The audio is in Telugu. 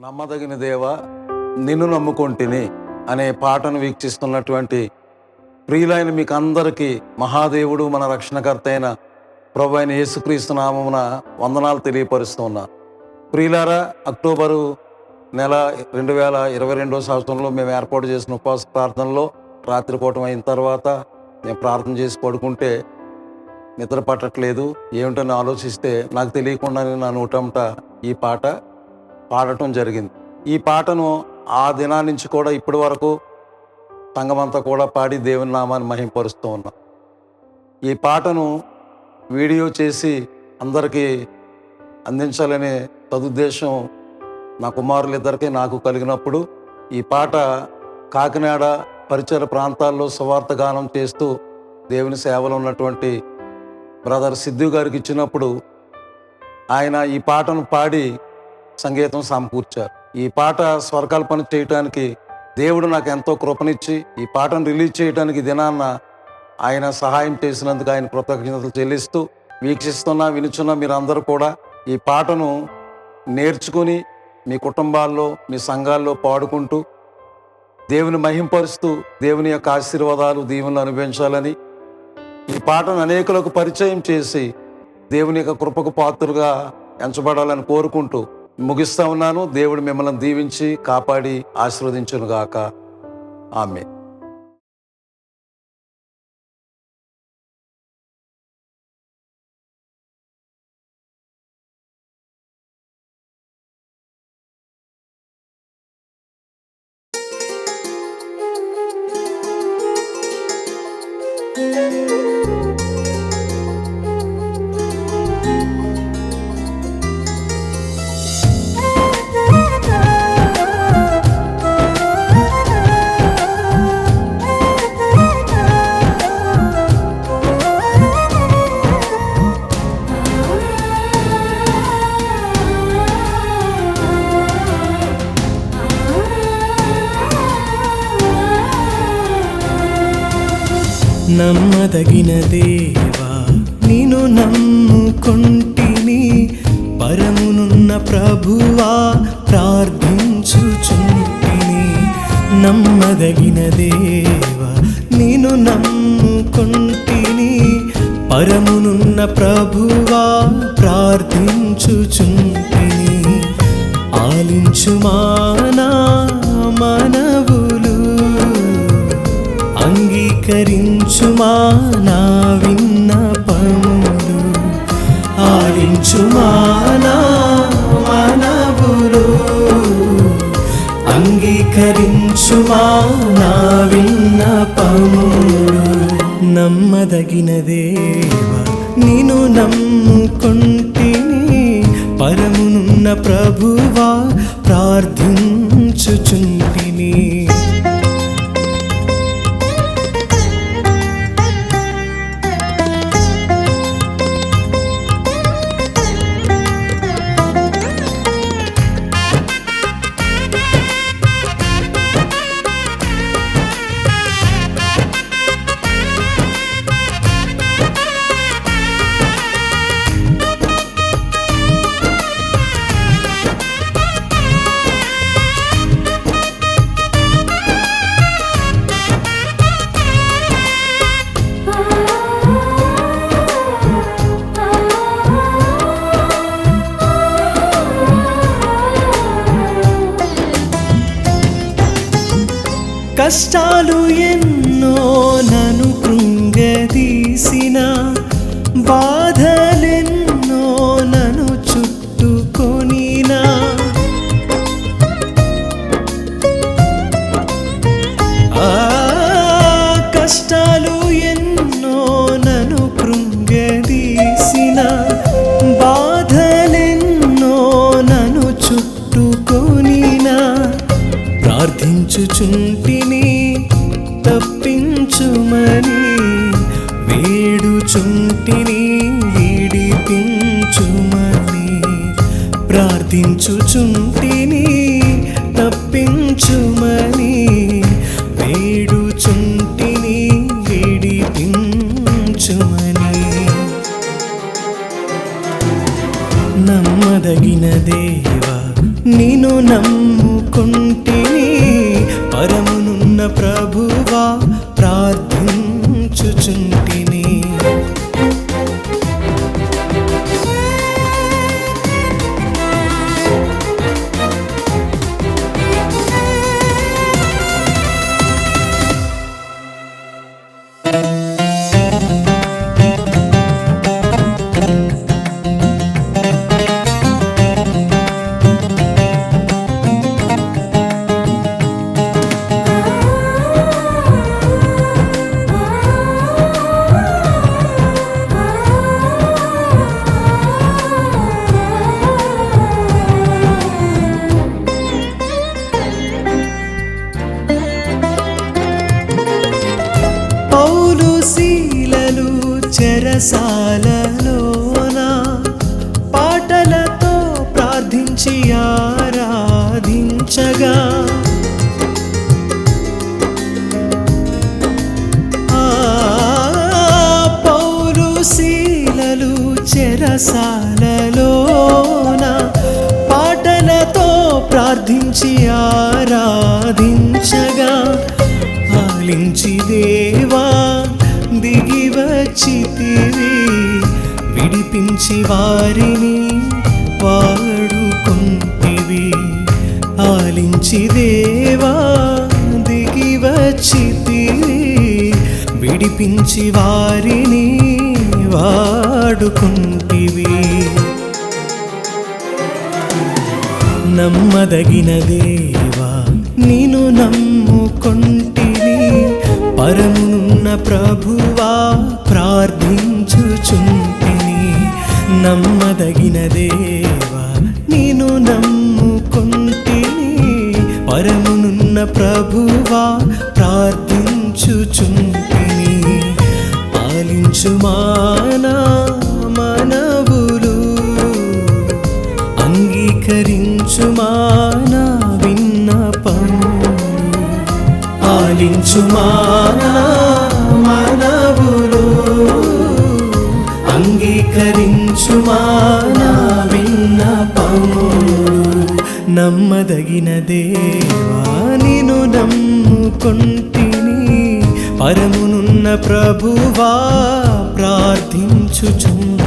నమ్మదగిన దేవ నిన్ను నమ్ముకొంటిని అనే పాటను వీక్షిస్తున్నటువంటి ప్రియులైన మీకు అందరికీ మహాదేవుడు మన రక్షణకర్త అయిన ప్రభు అయిన యేసుక్రీస్తు నామమున వందనాలు తెలియపరుస్తూ ఉన్నా. ప్రియులారా అక్టోబరు నెల రెండు వేల ఇరవై రెండో సంవత్సరంలో మేము ఏర్పాటు చేసిన ఉపవాస ప్రార్థనలో రాత్రిపూటం అయిన తర్వాత మేము ప్రార్థన చేసి పడుకుంటే నిద్ర పట్టట్లేదు. ఏమిటని ఆలోచిస్తే నాకు తెలియకుండానే నా నోటంట ఈ పాట పాడటం జరిగింది. ఈ పాటను ఆ దినా నుంచి కూడా ఇప్పటి వరకు సంఘమంతా కూడా పాడి దేవుని నామాన్ని మహింపరుస్తూ ఉన్నాం. ఈ పాటను వీడియో చేసి అందరికీ అందించాలనే సదుద్దేశం నా కుమారులిద్దరికీ నాకు కలిగినప్పుడు ఈ పాట కాకినాడ పరిచయ ప్రాంతాల్లో సువార్త గానం చేస్తూ దేవుని సేవలో ఉన్నటువంటి బ్రదర్ సిద్ధు గారికి ఇచ్చినప్పుడు ఆయన ఈ పాటను పాడి సంగీతం సమకూర్చారు. ఈ పాట స్వరకల్పన చేయటానికి దేవుడు నాకు ఎంతో కృపనిచ్చి ఈ పాటను రిలీజ్ చేయడానికి దినాన్న ఆయన సహాయం చేసినందుకు ఆయన కృతజ్ఞతలు చెల్లిస్తూ వీక్షిస్తున్న వినుచున్న మీరందరూ కూడా ఈ పాటను నేర్చుకుని మీ కుటుంబాల్లో మీ సంఘాల్లో పాడుకుంటూ దేవుని మహింపరుస్తూ దేవుని యొక్క ఆశీర్వాదాలు దీవెనలు అనుభవించాలని ఈ పాటను అనేకులకు పరిచయం చేసి దేవుని యొక్క కృపకు పాత్రగా ఎంచబడాలని కోరుకుంటూ ముగిస్తా ఉన్నాను. దేవుడు మిమ్మల్ని దీవించి కాపాడి ఆశీర్వదించునుగాక. ఆమె నమ్మదగిన దేవా నిను నమ్ముకొంటిని పరమునున్న ప్రభువా ప్రార్థించుచుంటిని నమ్మదగిన దేవా నిను నమ్ముకొంటిని పరమునున్న ప్రభువా ప్రార్థించుచుంటిని ఆలించుమానా మనవులు అంగీకరించుమా నా విన్నపములు ఆడించుమా నా మనవులు? అంగీకరించుమా నా విన్నపములు నమ్మదగిన నేను నిను నమ్ముకొంటిని పరమునున్న ప్రభువా ప్రార్థించుచున్న. కష్టాలు ఎన్ని తప్పించుమని వేడుచుంటిని విడిపించుమని ప్రార్థించుచుంటిని తప్పించుమని వేడుచుంటిని విడిపించుమని నమ్మదగిన దేవా నిను నమ్ముకుంటిని పరమునున్న ప్రభు ప్రార్థించుచుంటిని పౌలు చెరసాలలోన పాటలతో ప్రార్థించి ఆరాధించగా. పౌరుశీలలు చెరసాలలోన పాటలతో ప్రార్థించి ఆరాధించగా రచితివి విడిపించి వారిని వాడుకుంటివి. ఆలించి దేవా దిగి వచ్చితివి విడిపించి వారిని వాడుకుంటివి. నమ్మదగిన దేవా నేను నమ్ముకొంటిని పరము ప్రభువా ప్రార్థించుచుంటిని. నమ్మదగిన దేవా నేను నమ్ముకుంటిని. పరమునున్న ప్రభువా ప్రార్థించుచుంటిని. పాలించు మానా మనవులు. అంగీకరించుమానా విన్నపములు. ఆలించుమానా అంగీకరించుమానా విన్నపము నమ్మదగిన దేవా నిను నమ్ముకొంటిని. పరమునున్న ప్రభువా ప్రార్థించుచుంటిని